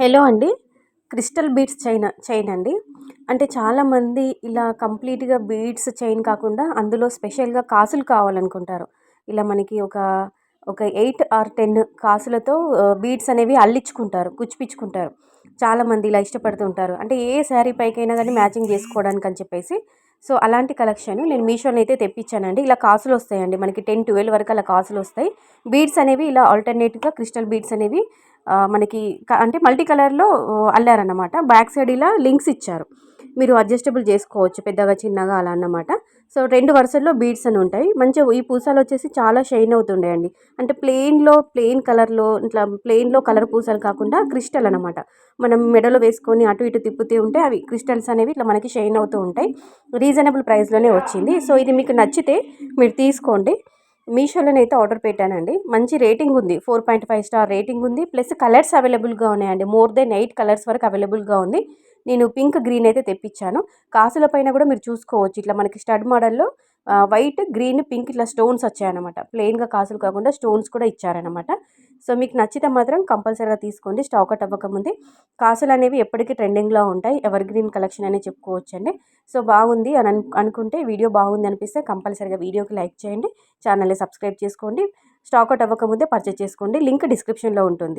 Hello అండి. Crystal beads chain chain అండి. అంటే చాలామంది ఇలా కంప్లీట్గా బీడ్స్ చైన్ కాకుండా అందులో స్పెషల్గా కాసులు కావాలనుకుంటారు. ఇలా మనకి ఒక ఒక ఎయిట్ ఆర్ టెన్ కాసులతో బీడ్స్ అనేవి అల్లించుకుంటారు కుచ్చిపించుకుంటారు చాలామంది ఇలా ఇష్టపడుతుంటారు అంటే ఏ శారీ పైకైనా కానీ మ్యాచింగ్ చేసుకోవడానికి అని చెప్పేసి సో అలాంటి కలెక్షన్ నేను మీషోలో అయితే తెప్పించానండి. ఇలా కాసులు వస్తాయండి మనకి టెన్ ట్వెల్వ్ వరకు అలా కాసులు వస్తాయి. బీడ్స్ అనేవి ఇలా ఆల్టర్నేట్గా క్రిస్టల్ బీడ్స్ అనేవి మనకి అంటే మల్టీ కలర్లో అల్లారనమాట బ్యాక్ సైడ్ ఇలా లింక్స్ ఇచ్చారు. మీరు అడ్జస్టబుల్ చేసుకోవచ్చు పెద్దగా చిన్నగా అలా అన్నమాట. సో రెండు వరుసల్లో బీడ్స్ అని ఉంటాయి. మంచిగా ఈ పూసాలు వచ్చేసి చాలా షైన్ అవుతుండే అండి అంటే ప్లెయిన్లో ప్లెయిన్ కలర్లో ఇట్లా ప్లెయిన్లో కలర్ పూసలు కాకుండా క్రిస్టల్ అనమాట మనం మెడలో వేసుకొని అటు ఇటు తిప్పుతూ ఉంటే అవి క్రిస్టల్స్ అనేవి ఇట్లా మనకి షైన్ అవుతూ ఉంటాయి. రీజనబుల్ ప్రైస్లోనే వచ్చింది. సో ఇది మీకు నచ్చితే మీరు తీసుకోండి. మీషోలోనైతే ఆర్డర్ పెట్టానండి. మంచి రేటింగ్ ఉంది. Four point five star rating ఉంది. ప్లస్ కలర్స్ అవైలబుల్గా ఉన్నాయండి. మోర్ దెన్ ఎయిట్ కలర్స్ వరకు అవైలబుల్గా ఉంది. నేను పింక్ గ్రీన్ అయితే తెప్పించాను. కాసుల పైన కూడా మీరు చూసుకోవచ్చు. ఇట్లా మనకి స్టడ్ మోడల్లో వైట్ గ్రీన్ పింక్ ఇట్లా స్టోన్స్ వచ్చాయన్నమాట. ప్లెయిన్గా కాసులు కాకుండా స్టోన్స్ కూడా ఇచ్చారనమాట సో మీకు నచ్చితే మాత్రం కంపల్సరీగా తీసుకోండి. స్టాక్ అవుట్ అవ్వకముందే కాసులు అనేవి ఎప్పటికీ ట్రెండింగ్లో ఉంటాయి. ఎవర్ గ్రీన్ కలెక్షన్ అనే చెప్పుకోవచ్చండి. సో బాగుంది అని అనుకుంటే వీడియో బాగుంది అనిపిస్తే కంపల్సరీగా వీడియోకి లైక్ చేయండి. ఛానల్ని సబ్స్క్రైబ్ చేసుకోండి. స్టాక్ అవుట్ అవ్వకముందే పర్చేస్ చేసుకోండి. లింక్ డిస్క్రిప్షన్లో ఉంటుంది.